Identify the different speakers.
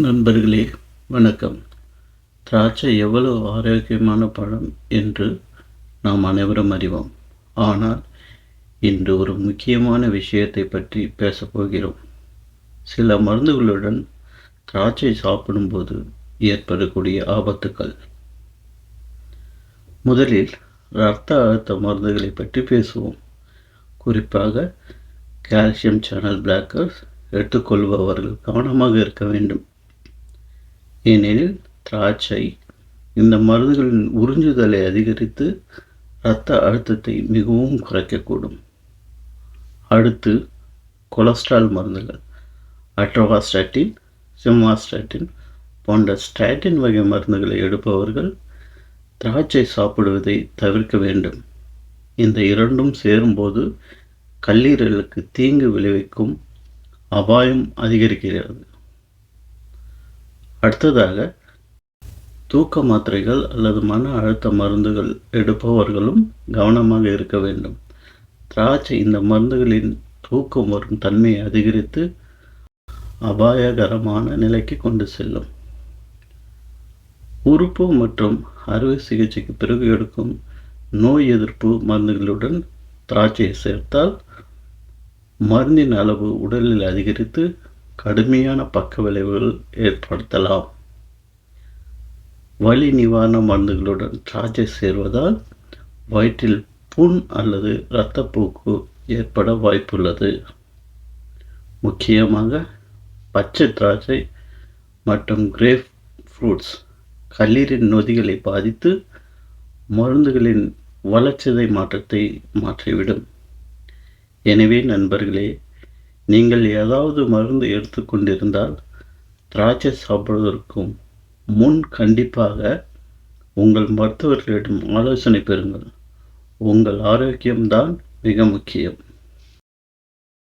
Speaker 1: நண்பர்களே வணக்கம். திராட்சை எவ்வளவு ஆரோக்கியமான பழம் என்று நாம் அனைவரும் அறிவோம். ஆனால் இன்று ஒரு முக்கியமான விஷயத்தை பற்றி பேசப் போகிறோம். சில மருந்துகளுடன் திராட்சை சாப்பிடும்போது ஏற்படக்கூடிய ஆபத்துக்கள். முதலில் இரத்த அழுத்த மருந்துகளை பற்றி பேசுவோம். குறிப்பாக கால்சியம் சேனல் பிளாக்கர்ஸ் எடுத்துக்கொள்பவர்கள் கவனமாக இருக்க வேண்டும். ஏனெனில் திராட்சை இந்த மருந்துகளின் உறிஞ்சுதலை அதிகரித்து இரத்த அழுத்தத்தை மிகவும் குறைக்கக்கூடும். அடுத்து கொலஸ்ட்ரால் மருந்துகள். அட்ரோவாஸ்டாட்டின் சிம்மாஸ்டாட்டின் போன்ற ஸ்டாட்டின் வகை மருந்துகளை எடுப்பவர்கள் திராட்சை சாப்பிடுவதை தவிர்க்க வேண்டும். இந்த இரண்டும் சேரும்போது கல்லீரலுக்கு தீங்கு விளைவிக்கும் அபாயம் அதிகரிக்கிறது. அடுத்ததாக தூக்க மாத்திரைகள் அல்லது மன அழுத்த மருந்துகள் எடுப்பவர்களும் கவனமாக இருக்க வேண்டும். திராட்சை இந்த மருந்துகளின் தூக்கம் வரும் தன்மையை அதிகரித்து அபாயகரமான நிலைக்கு கொண்டு செல்லும். உறுப்பு மற்றும் அறுவை சிகிச்சைக்கு பிறகு எடுக்கும் நோய் எதிர்ப்பு மருந்துகளுடன் திராட்சையை சேர்த்தால் மருந்தின் அளவு உடலில் அதிகரித்து கடுமையான பக்க விளைவுகள் ஏற்படுத்தலாம். வலி நிவாரண மருந்துகளுடன் திராட்சை சேர்வதால் வயிற்றில் புண் அல்லது இரத்தப்போக்கு ஏற்பட வாய்ப்புள்ளது. முக்கியமாக பச்சை திராட்சை மற்றும் கிரேப் ஃப்ரூட்ஸ் கல்லீரின் நொதிகளை பாதித்து மருந்துகளின் வளர்ச்சிதை மாற்றத்தை மாற்றிவிடும். எனவே நண்பர்களே நீங்கள் ஏதாவது மருந்து எடுத்துக்கொண்டிருந்தால் திராட்சை சாப்பிடுவதற்கும் முன் கண்டிப்பாக உங்கள் மருத்துவர்களிடம் ஆலோசனை பெறுங்கள். உங்கள் ஆரோக்கியம்தான் மிக முக்கியம்.